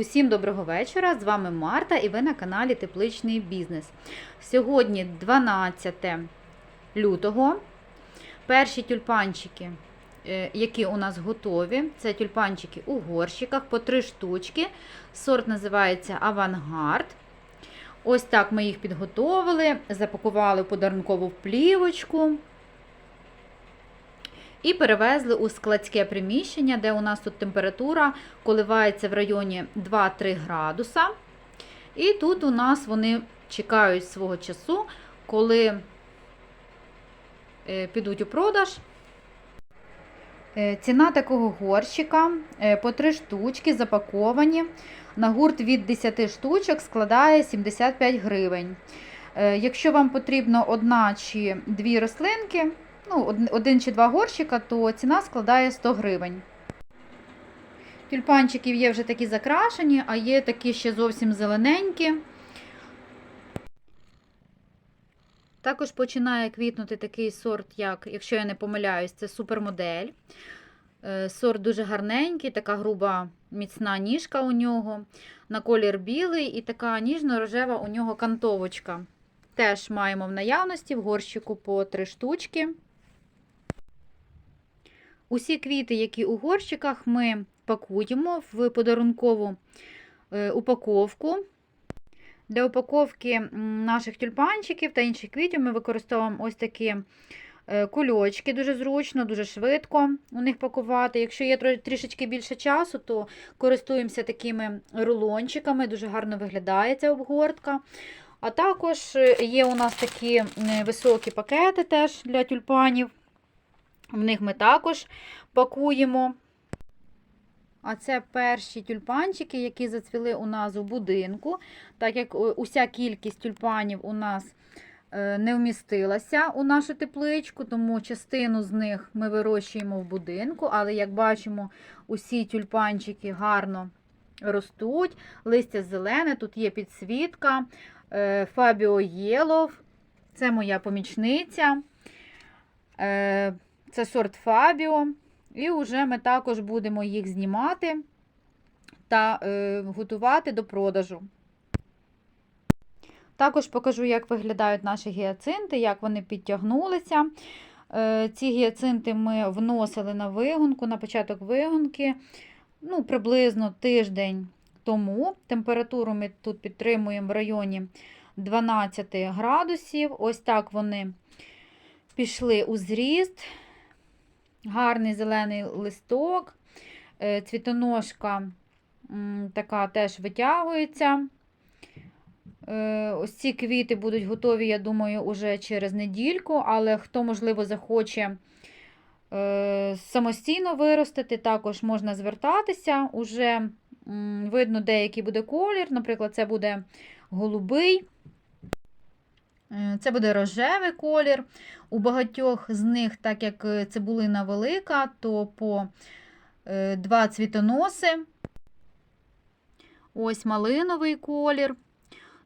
Усім доброго вечора! З вами Марта і ви на каналі Тепличний бізнес. Сьогодні 12 лютого. Перші тюльпанчики, е, які у нас готові, це тюльпанчики у горщиках по три штучки. Сорт називається Авангард. Ось так ми їх підготовили, запакували в подарункову плівочку. І перевезли у складське приміщення, де у нас тут температура коливається в районі 2-3 градуса. І тут у нас вони чекають свого часу, коли е, підуть у продаж. Е, Ціна такого горщика е, по 3 штучки запаковані. На гурт від 10 штучок складає 75 гривень. Якщо вам потрібно одна чи дві рослинки, ну, один чи два горщика, то ціна складає 100 гривень. Тюльпанчиків є вже такі закрашені, а є такі ще зовсім зелененькі. Також починає квітнути такий сорт, як, якщо я не помиляюсь, це супермодель. Е, Сорт дуже гарненький, така груба міцна ніжка у нього. На колір білий і така ніжно-рожева у нього кантовочка. Теж маємо в наявності в горщику по три штучки. Усі квіти, які у горщиках, ми пакуємо в подарункову е, упаковку. Для упаковки наших тюльпанчиків та інших квітів ми використовуємо ось такі е, кульочки. Дуже зручно, дуже швидко у них пакувати. Якщо є трішечки більше часу, то користуємося такими рулончиками, дуже гарно виглядає ця обгортка. А також е, є у нас такі високі пакети теж для тюльпанів. В них ми також пакуємо. А це перші тюльпанчики, які зацвіли у нас у будинку. Так як е, уся кількість тюльпанів у нас е, не вмістилася у нашу тепличку, тому частину з них ми вирощуємо в будинку. Але, як бачимо, усі тюльпанчики гарно ростуть. Листя зелене, тут є підсвітка. е, Фабіо Єлов. Це моя помічниця. Це сорт Фабіо. І вже ми також будемо їх знімати та е, готувати до продажу. Також покажу, як виглядають наші гіацинти, як вони підтягнулися. Е, ці гіацинти ми вносили на вигонку, на початок вигонки ну, приблизно тиждень тому. Температуру ми тут підтримуємо в районі 12 градусів. Ось так вони пішли у зріст. Гарний зелений листок, е, цвітоножка така теж витягується. Е, Ось ці квіти будуть готові, я думаю, уже через недільку, але хто, можливо, захоче е, самостійно виростити, також можна звертатися. Уже видно, деякий буде колір. Наприклад, це буде голубий. Е, Це буде рожевий колір. У багатьох з них, так як е, цибулина велика, то по е, два цвітоноси. Ось малиновий колір.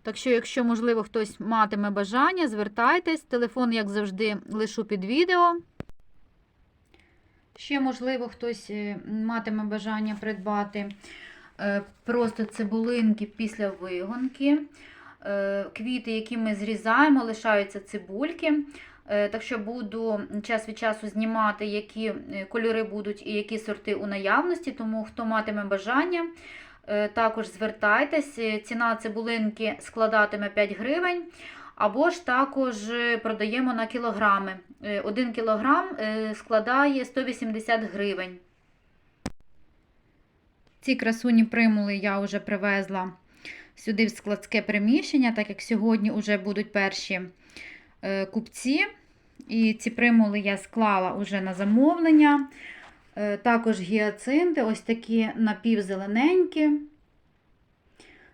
Так що, якщо, можливо, хтось матиме бажання, звертайтесь. Телефон, як завжди, лишу під відео. Ще, можливо, хтось матиме бажання придбати просто цибулинки після вигонки. Е, Квіти, які ми зрізаємо, лишаються цибульки. Е, Так що буду час від часу знімати, які е, кольори будуть і які сорти у наявності. Тому хто матиме бажання, також звертайтесь. Ціна цибулинки складатиме 5 гривень. Або ж також продаємо на кілограми. 1 кілограм складає 180 гривень. Ці красуні примули я вже привезла сюди в складське приміщення, так як сьогодні вже будуть перші е, купці. І ці примули я склала вже на замовлення. Е, Також гіацинти, ось такі напівзелененькі.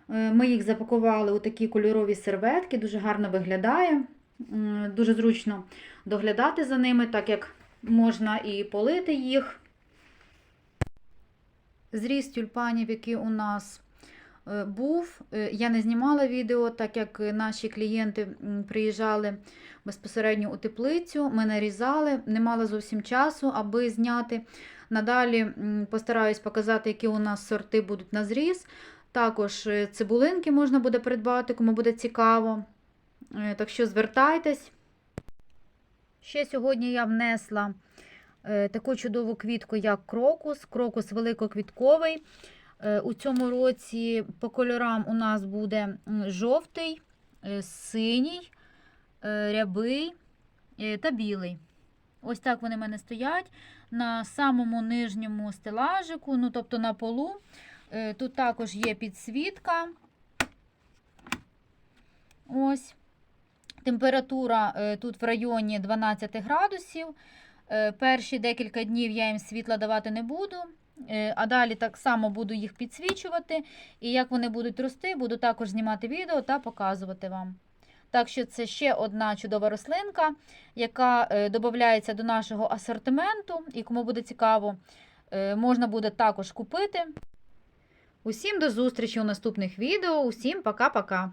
Е, Ми їх запакували у такі кольорові серветки, дуже гарно виглядає. Дуже зручно доглядати за ними, так як можна і полити їх. Зріст тюльпанів, які у нас був. Е, Я не знімала відео, так як е, наші клієнти приїжджали безпосередньо у теплицю. Ми нарізали, не мала зовсім часу, аби зняти. Надалі постараюсь показати, які у нас сорти будуть на зріз. Також е, цибулинки можна буде придбати, кому буде цікаво. Е, Так що звертайтесь. Ще сьогодні я внесла е, таку чудову квітку, як крокус. Крокус великоквітковий. Е, У цьому році по кольорам у нас буде жовтий, е, синій, е, рябий та білий. Ось так вони в мене стоять на самому нижньому стелажику, ну тобто на полу. Тут також є підсвітка. Ось. Температура тут в районі 12 градусів. Перші декілька днів я їм світла давати не буду, а далі так само буду їх підсвічувати. І як вони будуть рости, буду також знімати відео та показувати вам. Так що це ще одна чудова рослинка, яка е, додається до нашого асортименту, і кому буде цікаво, е, можна буде також купити. Усім до зустрічі у наступних відео. Усім пока-пока!